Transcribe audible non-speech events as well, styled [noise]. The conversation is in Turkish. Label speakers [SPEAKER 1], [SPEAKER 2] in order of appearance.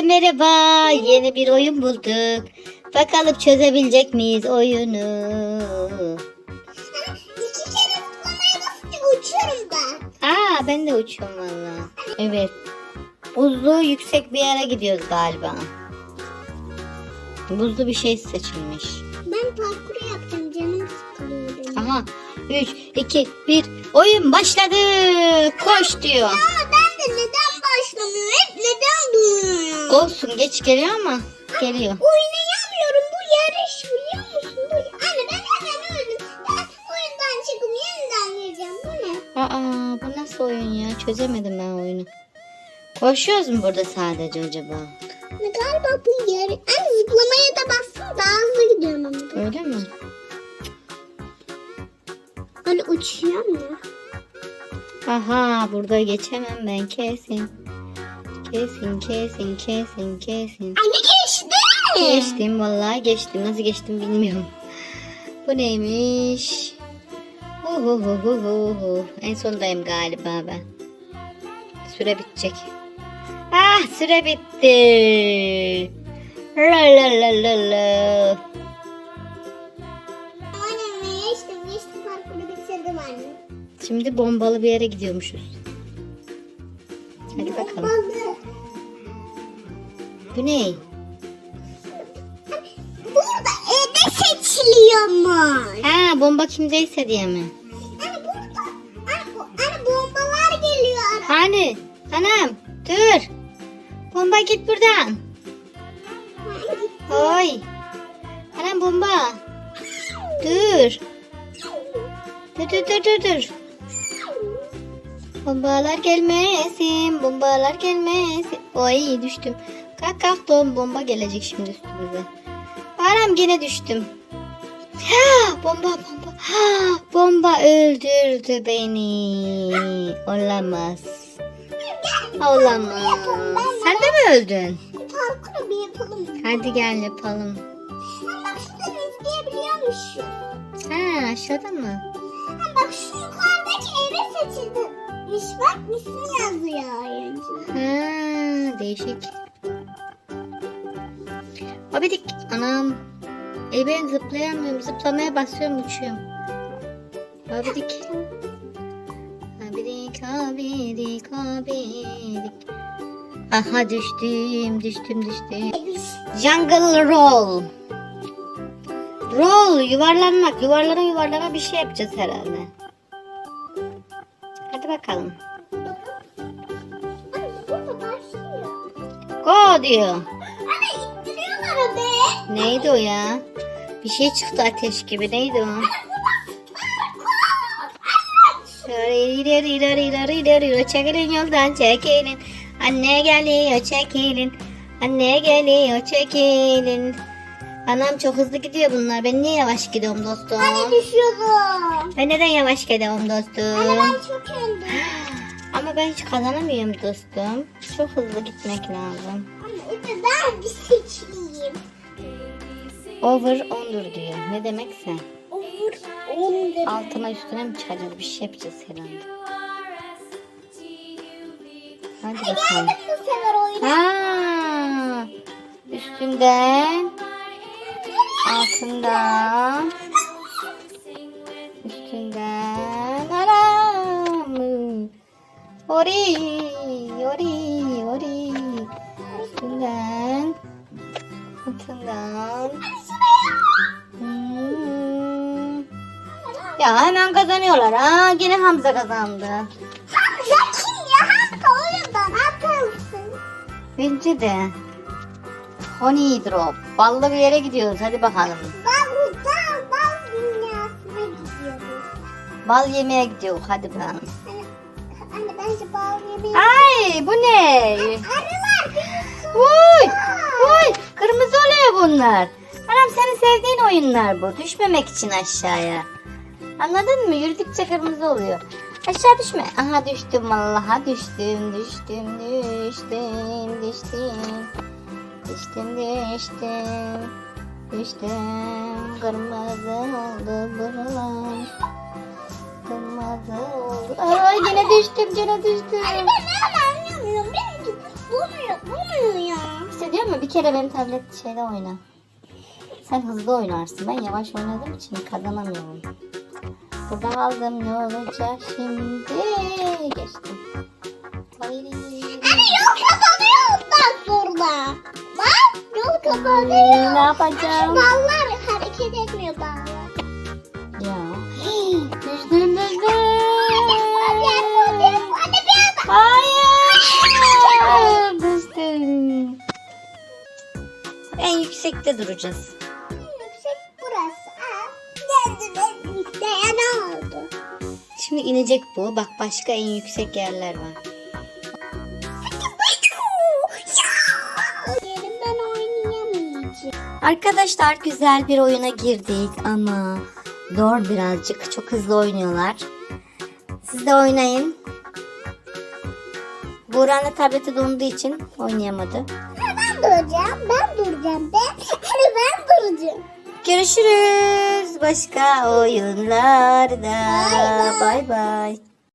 [SPEAKER 1] Herkese merhaba. Yeni bir oyun bulduk. Bakalım çözebilecek miyiz oyunu?
[SPEAKER 2] İki kere zıplamaya basınca uçuyorum ben.
[SPEAKER 1] Aa ben de uçuyorum valla. Evet. Buzlu yüksek bir yere gidiyoruz galiba. Buzlu bir şey seçilmiş.
[SPEAKER 2] Ben parkuru yapacağım canım sıkılıyor benim.
[SPEAKER 1] Aha. 3, 2, 1. Oyun başladı. Koş diyor.
[SPEAKER 2] Aa ben
[SPEAKER 1] Olsun geç geliyor ama geliyor.
[SPEAKER 2] Oynayamıyorum bu yarış biliyor musun? Bu... Anne ben hemen öldüm. Ben oyundan çıkıp yeniden gireceğim. Bu ne?
[SPEAKER 1] Aa bu nasıl oyun ya? Çözemedim ben oyunu. Koşuyoruz mu burada sadece acaba?
[SPEAKER 2] Galiba bu yarış. Anne zıplamaya da bastım daha hızlı gidiyorum ama.
[SPEAKER 1] Öyle mi?
[SPEAKER 2] Anne uçuyorum ya.
[SPEAKER 1] Aha burada geçemem ben kesin. Kesin kesin kesin kesin.
[SPEAKER 2] Anne geçti.
[SPEAKER 1] Geçtim vallahi geçtim. Nasıl geçtim bilmiyorum. Bu neymiş? Uhuhuhuhu. En sondayım galiba ben. Süre bitecek. Ah süre bitti. La la la la la.
[SPEAKER 2] Geçtim geçtim.
[SPEAKER 1] Şimdi bombalı bir yere gidiyormuşuz. Hadi bakalım. Bu ne?
[SPEAKER 2] Burada ebe seçiliyormuş.
[SPEAKER 1] Ha bomba kimdeyse diye mi?
[SPEAKER 2] Hani burada bu- hani bombalar geliyor.
[SPEAKER 1] Hani? Anam dur. Bomba git buradan. Oy. Anam bomba. Dur dur dur dur dur. Bombalar gelmesin. Bombalar gelmesin. Oy düştüm. Kalk kalk doğum bomba gelecek şimdi üstümüze. Anam gene düştüm. Ha, bomba bomba. Ha, bomba öldürdü beni. Olamaz. Olamaz. Sen de mi öldün?
[SPEAKER 2] Parkuru bir yapalım.
[SPEAKER 1] Hadi gel yapalım.
[SPEAKER 2] Bak şuradan izleyebiliyormuşsun.
[SPEAKER 1] Ha aşağıda mı?
[SPEAKER 2] İsmi yazıyor oyuncu.
[SPEAKER 1] Ha değişik. Abidik anam. E ben zıplayamıyorum. Zıplamaya basıyorum uçuyorum. Abidik. Abidik abidik abidik. Aha düştüm düştüm düştüm. Jungle roll. Roll yuvarlanmak. Yuvarlana yuvarlana bir şey yapacağız herhalde. Hadi bakalım. Go diyor.
[SPEAKER 2] Anne ittiriyorlar be.
[SPEAKER 1] Neydi o ya? Bir şey çıktı ateş gibi. Neydi o? Çekilin yoldan çekilin. Anne geliyor çekilin. Anne geliyor çekilin. Anam çok hızlı gidiyor bunlar. Ben niye yavaş gidiyorum dostum?
[SPEAKER 2] Anne düşüyorum.
[SPEAKER 1] Ben neden yavaş gidiyorum
[SPEAKER 2] Anne
[SPEAKER 1] dostum?
[SPEAKER 2] ben çok öldüm. [gasps]
[SPEAKER 1] Ama ben hiç kazanamıyorum dostum. Çok hızlı gitmek lazım.
[SPEAKER 2] Anne Efe ben bir seçileyim.
[SPEAKER 1] Over ondur diyor. Ne demekse.
[SPEAKER 2] Olur. Olur.
[SPEAKER 1] Altıma üstüne mi çıkacağız? Bir şey yapacağız herhalde. Hadi bakalım.
[SPEAKER 2] Geldim bu sefer oyuna.
[SPEAKER 1] Ha, üstünden, altından, Ori, ori, ori. Üstünden, altından. Hmm. Ya hemen kazanıyorlar ha. Yine Hamza kazandı.
[SPEAKER 2] Hamza kim ya? Hamza oyundan atılsın.
[SPEAKER 1] Bence de. Honey Drop. Ballı bir yere gidiyoruz. Hadi bakalım.
[SPEAKER 2] Ben buradan bal dünyasına gidiyorum.
[SPEAKER 1] Bal yemeye gidiyoruz. Hadi bakalım.
[SPEAKER 2] Anne, bence yemeği...
[SPEAKER 1] Ay bu ne?
[SPEAKER 2] Arılar
[SPEAKER 1] uy, kırmızı oluyor bunlar. Anam senin sevdiğin oyunlar bu. Düşmemek için aşağıya. Anladın mı? Yürüdükçe kırmızı oluyor. Aşağı düşme. Aha düştüm vallahi düştüm, düştüm, düştüm, düştüm. Düştüm, düştüm. Düştüm. Kırmızı oldu buralar. Oldu. Ay yine düştüm, yine düştüm.
[SPEAKER 2] Anne ben hemen anlamıyorum. Benimki bulmuyor, bulmuyor ya.
[SPEAKER 1] biliyor musun? Bir kere benim tablet şeyde oyna. Sen hızlı oynarsın. Ben yavaş oynadığım için kazanamıyorum. Burada kaldım ne olacak şimdi? Geçtim. Ay.
[SPEAKER 2] Anne yol kapanıyor ondan sonra. Bak yol
[SPEAKER 1] Ne
[SPEAKER 2] kapanıyor.
[SPEAKER 1] yapacağım?
[SPEAKER 2] Ballar
[SPEAKER 1] yüksekte duracağız.
[SPEAKER 2] Yüksek burası. Aa, ne oldu?
[SPEAKER 1] Şimdi inecek bu. Bak başka en yüksek yerler var. Arkadaşlar güzel bir oyuna girdik ama zor birazcık. Çok hızlı oynuyorlar. Siz de oynayın. Buğra'nın tableti donduğu için oynayamadı.
[SPEAKER 2] Duracağım. Ben duracağım. Ben, hani ben duracağım.
[SPEAKER 1] Görüşürüz başka oyunlarda. Bay bay.